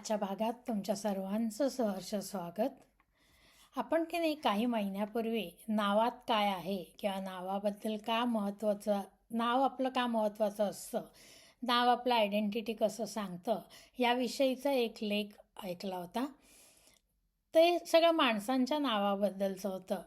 आजच्या भागात तुमच्या सर्वांचं सहर्ष स्वागत. आपण की नाही काही महिन्यापूर्वी नावात काय आहे किंवा नावाबद्दल का महत्त्वाचं नाव आपलं का महत्त्वाचं असतं नाव आपलं आयडेंटिटी कसं सांगतं याविषयीचा एक लेख ऐकला होता. ते सगळं माणसांच्या नावाबद्दलचं होतं.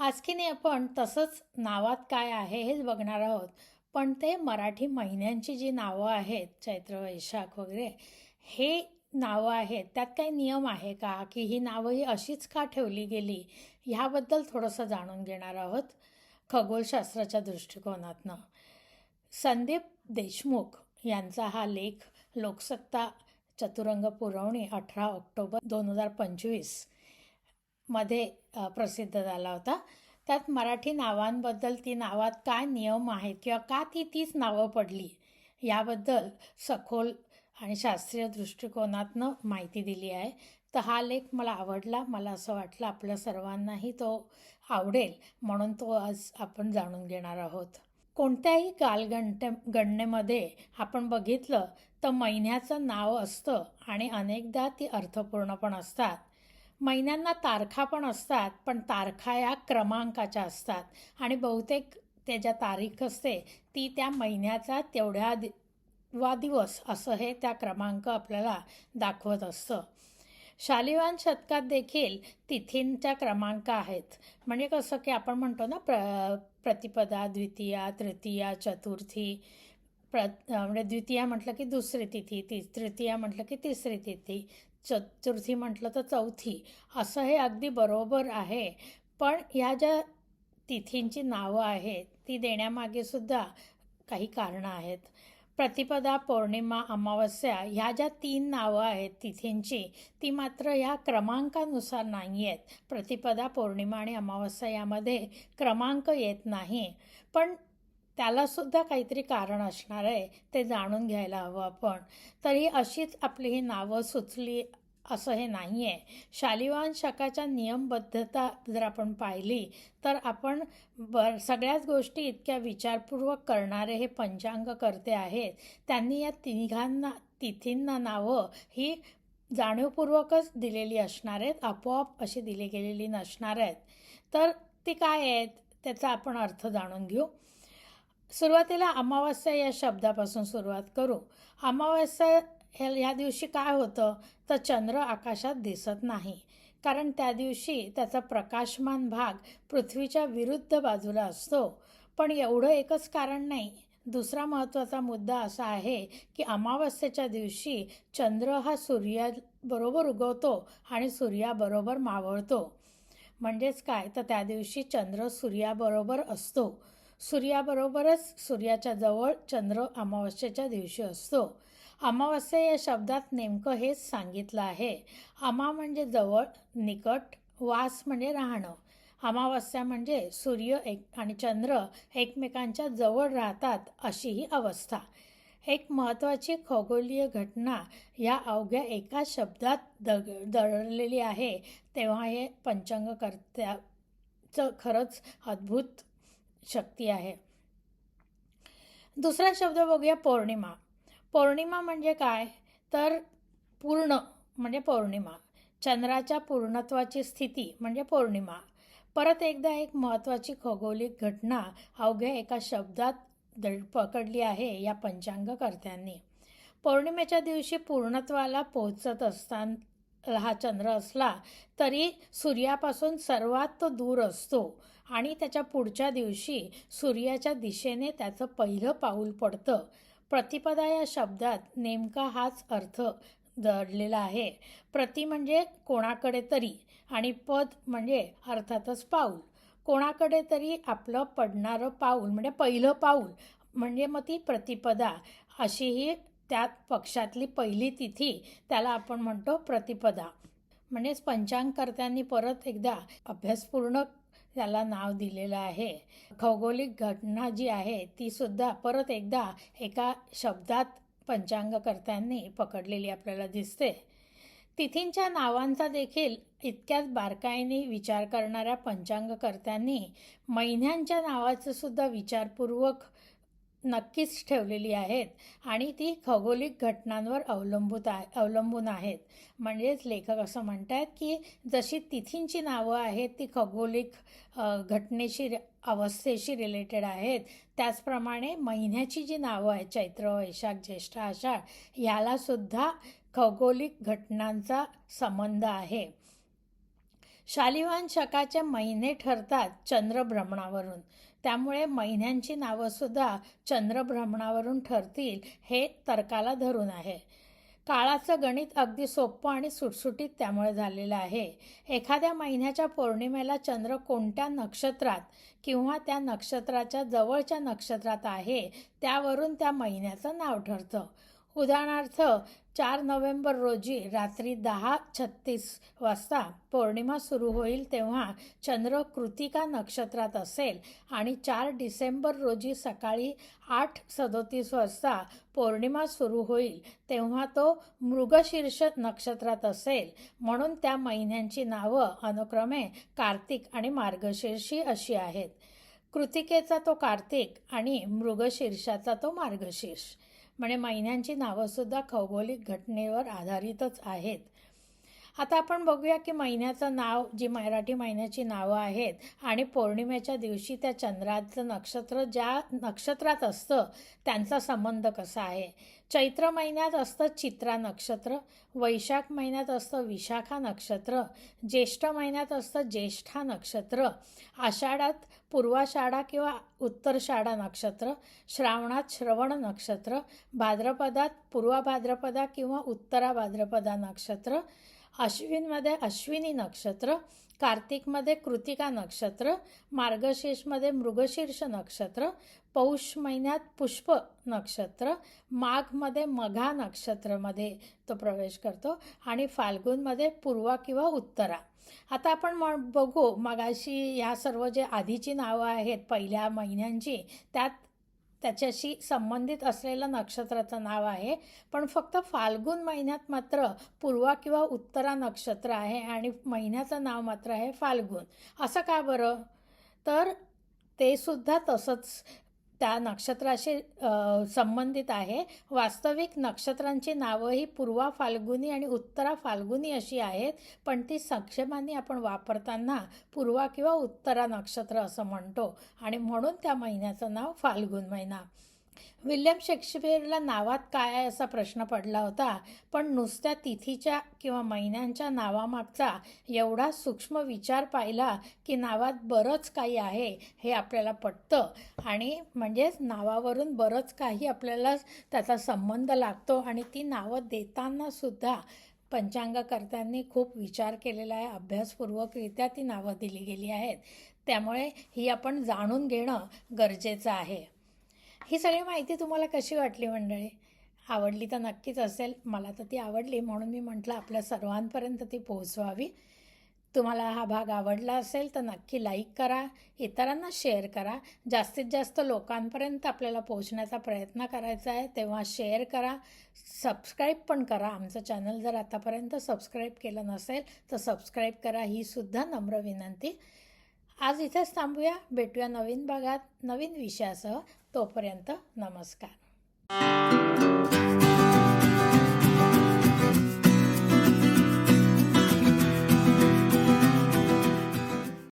आज की नाही आपण तसंच नावात काय आहे हेच बघणार आहोत. पण ते मराठी महिन्यांची जी नावं आहेत चैत्र वैशाख वगैरे हे नावं आहेत? त्यात काही नियम आहे का की ही नावं ही अशीच का ठेवली गेली? ह्याबद्दल थोडंसं जाणून घेणार आहोत खगोलशास्त्राच्या दृष्टिकोनातनं. संदीप देशमुख यांचा हा लेख लोकसत्ता चतुरंग पुरवणी अठरा ऑक्टोबर दोन हजार पंचवीसमध्ये प्रसिद्ध झाला होता. त्यात मराठी नावांबद्दल ती नावात काय नियम आहेत किंवा का ती तीच नावं पडली? याबद्दल सखोल आणि शास्त्रीय दृष्टिकोनातनं माहिती दिली आहे. तर हा लेख मला आवडला. मला असं वाटलं आपल्या सर्वांनाही तो आवडेल म्हणून तो आज आपण जाणून घेणार आहोत. कोणत्याही कालगणते गणनेमध्ये आपण बघितलं तर महिन्याचं नाव असतं आणि अनेकदा ती अर्थपूर्ण पण असतात. महिन्यांना तारखा पण असतात पण तारखा या क्रमांकाच्या असतात. आणि बहुतेक त्या ज्या तारीख असते ती त्या महिन्याचा तेवढ्या दि वा दिवस असं हे त्या क्रमांक आपल्याला दाखवत असतं. शालिवान शतकात देखील तिथींच्या क्रमांक आहेत. म्हणजे कसं की आपण म्हणतो ना प्र प्रतिपदा द्वितीया तृतीया चतुर्थी प्र म्हणजे द्वितीया म्हटलं की दुसरी तिथी ती तृतीया म्हटलं की तिसरी तिथी चतुर्थी म्हटलं तर चौथी असं हे अगदी बरोबर आहे. पण ह्या ज्या तिथींची नावं आहेत ती देण्यामागे सुद्धा काही कारणं आहेत. प्रतिपदा पौर्णिमा अमावस्या ह्या ज्या तीन नावं आहेत तिथींची ती मात्र ह्या क्रमांकानुसार नाही आहेत. प्रतिपदा पौर्णिमा आणि अमावस्या यामध्ये क्रमांक येत नाही. पण त्यालासुद्धा काहीतरी कारण असणार आहे ते जाणून घ्यायला हवं आपण. तरी अशीच आपली ही नावं सुचली असं हे नाही आहे शालिवान शकाच्या नियमबद्धता जर आपण पाहिली तर आपण बर सगळ्याच गोष्टी इतक्या विचारपूर्वक करणारे हे पंचांग करते आहेत. त्यांनी या तिघांना तिथींना नावं ही जाणीवपूर्वकच दिलेली असणार आहेत आपोआप अशी दिली गेलेली नसणार आहेत. तर ती काय आहेत त्याचा आपण अर्थ जाणून घेऊ. सुरुवातीला अमावस्या या शब्दापासून सुरुवात करू. अमावस्या ह्या ह्या दिवशी काय होतं? तर चंद्र आकाशात दिसत नाही. कारण त्या दिवशी त्याचा प्रकाशमान भाग पृथ्वीच्या विरुद्ध बाजूला असतो. पण एवढं एकच कारण नाही. दुसरा महत्त्वाचा मुद्दा असा आहे की अमावस्येच्या दिवशी चंद्र हा सूर्याबरोबर उगवतो आणि सूर्याबरोबर मावळतो. म्हणजेच काय? तर त्या दिवशी चंद्र सूर्याबरोबर असतो. सूर्याबरोबरच सूर्याच्या जवळ चंद्र अमावस्येच्या दिवशी असतो. अमावस्या या शब्दात नेमकं हेच सांगितलं आहे. अमा म्हणजे जवळ निकट वास म्हणजे राहणं. अमावस्या म्हणजे सूर्य एक आणि चंद्र एकमेकांच्या जवळ राहतात अशी ही अवस्था. एक महत्त्वाची खगोलीय घटना या अवघ्या एका शब्दात दग दडलेली आहे. तेव्हा हे पंचांगकर्त्याचं खरंच अद्भुत शक्ती आहे. दुसरा शब्द बघूया पौर्णिमा. पौर्णिमा म्हणजे काय? तर पूर्ण म्हणजे पौर्णिमा. चंद्राच्या पूर्णत्वाची स्थिती म्हणजे पौर्णिमा. परत एकदा एक महत्त्वाची खगोलिक घटना अवघ्या एका शब्दात दड पकडली आहे या पंचांगकर्त्यांनी. पौर्णिमेच्या दिवशी पूर्णत्वाला पोहोचत असताना हा चंद्र असला तरी सूर्यापासून सर्वात तो दूर असतो. आणि त्याच्या पुढच्या दिवशी सूर्याच्या दिशेने त्याचं पहिलं पाऊल पडतं. प्रतिपदा या शब्दात नेमका हाच अर्थ दडलेला आहे. प्रति म्हणजे कोणाकडे तरी आणि पद म्हणजे अर्थातच पाऊल. कोणाकडे तरी आपलं पडणारं पाऊल म्हणजे पहिलं पाऊल म्हणजे मग ती प्रतिपदा अशी ही त्या पक्षातली पहिली तिथी त्याला आपण म्हणतो प्रतिपदा. म्हणजेच पंचांगकर्त्यांनी परत एकदा अभ्यासपूर्ण त्याला नाव दिलेलं आहे. खौगोलिक घटना जी आहे ती सुद्धा परत एकदा एका शब्दात पंचांगकर्त्यांनी पकडलेली आपल्याला दिसते. तिथींच्या नावांचा देखील इतक्याच बारकाईने विचार करणाऱ्या पंचांगकर्त्यांनी महिन्यांच्या नावाचं सुद्धा विचारपूर्वक नक्कीच ठेवलेली आहेत आणि ती खगोलिक घटनांवर अवलंबूत आहे अवलंबून आहेत. म्हणजेच लेखक असं म्हणत आहेत की जशी तिथींची नावं आहेत ती खगोलिक घटनेशी अवस्थेशी रिलेटेड आहेत. त्याचप्रमाणे महिन्याची जी नावं आहेत चैत्र वैशाख ज्येष्ठ आषाढ ह्यालासुद्धा खगोलिक घटनांचा संबंध आहे. शालिवान शकाचे महिने ठरतात चंद्रभ्रमणावरून त्यामुळे महिन्यांची नावंसुद्धा चंद्रभ्रमणावरून ठरतील हे तर्काला धरून आहे. काळाचं गणित अगदी सोपं आणि सुटसुटीत त्यामुळे झालेलं आहे. एखाद्या महिन्याच्या पौर्णिमेला चंद्र कोणत्या नक्षत्रात किंवा त्या नक्षत्राच्या जवळच्या नक्षत्रात आहे त्यावरून त्या महिन्याचं नाव ठरतं. उदाहरणार्थ चार नोव्हेंबर रोजी रात्री दहा छत्तीस वाजता पौर्णिमा सुरू होईल तेव्हा चंद्र कृतिका नक्षत्रात असेल आणि चार डिसेंबर रोजी सकाळी आठ सदोतीस वाजता पौर्णिमा सुरू होईल तेव्हा तो मृगशीर्ष नक्षत्रात असेल. म्हणून त्या महिन्यांची नावं अनुक्रमे कार्तिक आणि मार्गशीर्षी अशी आहेत. कृतिकेचा तो कार्तिक आणि मृगशीर्षाचा तो मार्गशीर्ष. म्हणजे महिन्यांची नावंसुद्धा खगोलिक घटनेवर आधारितच आहेत. आता आपण बघूया की महिन्याचं नाव जी मराठी महिन्याची नावं आहेत आणि पौर्णिमेच्या दिवशी त्या चंद्राचं नक्षत्र ज्या नक्षत्रात असतं त्यांचा संबंध कसा आहे? चैत्र महिन्यात असतं चित्रा नक्षत्र वैशाख महिन्यात असतं विशाखा नक्षत्र ज्येष्ठ महिन्यात असतं ज्येष्ठा नक्षत्र आषाढात पूर्वाषाढा किंवा उत्तरषाढा नक्षत्र श्रावणात श्रवण नक्षत्र भाद्रपदात पूर्वा भाद्रपदा किंवा उत्तरा भाद्रपदा नक्षत्र अश्विनमध्ये अश्विनी नक्षत्र कार्तिकमध्ये कृतिका नक्षत्र मार्गशीर्षमध्ये मृगशीर्ष नक्षत्र पौष महिन्यात पुष्प नक्षत्र माघमध्ये मघा नक्षत्रमध्ये तो प्रवेश करतो आणि फाल्गुनमध्ये पूर्वा किंवा उत्तरा. आता आपण मग बघू मगाशी ह्या सर्व जे आधीची नावं आहेत पहिल्या महिन्यांची त्यात त्याच्याशी संबंधित असलेलं नक्षत्राचं नाव आहे. पण फक्त फाल्गुन महिन्यात मात्र पूर्वा किंवा उत्तरा नक्षत्र आहे आणि महिन्याचं नाव मात्र आहे फाल्गुन. असं का बरं? तर ते सुद्धा तसंच त्या नक्षत्राशी संबंधित आहे. वास्तविक नक्षत्रांची नावं ही पूर्वा फाल्गुनी आणि उत्तरा फाल्गुनी अशी आहेत पण ती संक्षेपाने आपण वापरताना पूर्वा किंवा उत्तरा नक्षत्र असं म्हणतो. आणि म्हणून त्या महिन्याचं नाव फाल्गुन महिना. विल्यम शेक्सपियरला नावात काय आहे असा प्रश्न पडला होता पण नुसत्या तिथीच्या किंवा महिन्यांच्या नावामागचा एवढा सूक्ष्म विचार पाहिला की नावात बरंच काही आहे हे आपल्याला पटतं. आणि म्हणजेच नावावरून बरंच काही आपल्याला त्याचा संबंध लागतो आणि ती नावं देतानासुद्धा पंचांगकर्त्यांनी खूप विचार केलेला आहे अभ्यासपूर्वकरित्या ती नावं दिली गेली आहेत. त्यामुळे ही आपण जाणून घेणं गरजेचं आहे. ही सगळी माहिती तुम्हाला कशी वाटली मंडळी? आवडली तर नक्कीच असेल. मला तर ती आवडली म्हणून मी म्हटलं आपल्या सर्वांपर्यंत ती पोहोचवावी. तुम्हाला हा भाग आवडला असेल तर नक्की लाईक करा इतरांना शेअर करा. जास्तीत जास्त लोकांपर्यंत आपल्याला पोहोचण्याचा प्रयत्न करायचा आहे तेव्हा शेअर करा. सबस्क्राईब पण करा. आमचं चॅनल जर आतापर्यंत सबस्क्राईब केलं नसेल तर सबस्क्राईब करा. ही सुद्धा नम्र विनंती. आज इथेच थांबूया. भेटूया नवीन भागात नवीन विषयासह. तोपर्यंत नमस्कार.